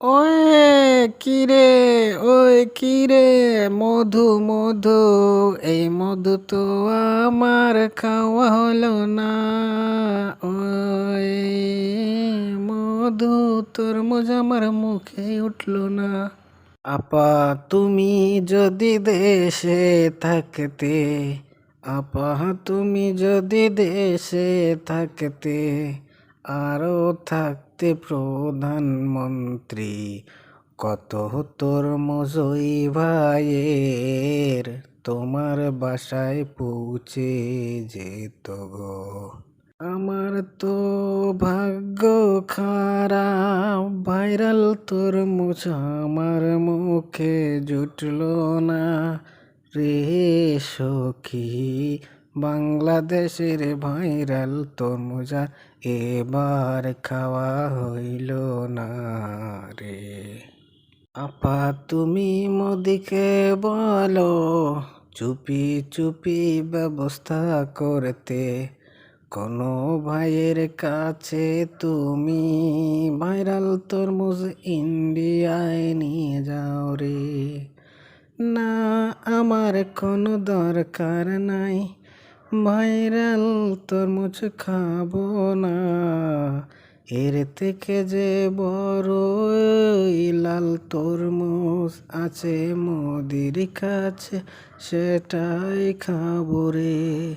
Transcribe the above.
ওই কিরে ওই কিরে মধু মধু, এই মধু তো আমার খাওয়া হলো না। ওই মধু তোর মজা আমার মুখে উঠল না। আপা, তুমি যদি দেশে থাকতে, আপা, তুমি যদি দেশে থাকতে আরও থাকতে প্রধানমন্ত্রী, কত তোর মজই ভাইয়ের? তোমার বাসায় পৌঁছে যেত গো। আমার তো ভাগ্য খারাপ, ভাইরাল তোর মুছ আমার মুখে জুটলো না। রে সখী বাংলাদেশের ভাইরাল তরমুজা এবার খাওয়া হইল না রে। আপা, তুমি মোদিকে বলো, চুপি চুপি ব্যবস্থা করতে। কোনো ভাইয়ের কাছে তুমি ভাইরাল তরমুজ ইন্ডিয়ায় নিয়ে যাও রে। না, আমার কোনো দরকার নাই। ভাইরাল তরমুজ খাব না। এর থেকে যে বড় লাল তরমুজ আছে, মোদির কাছে সেটাই খাব রে।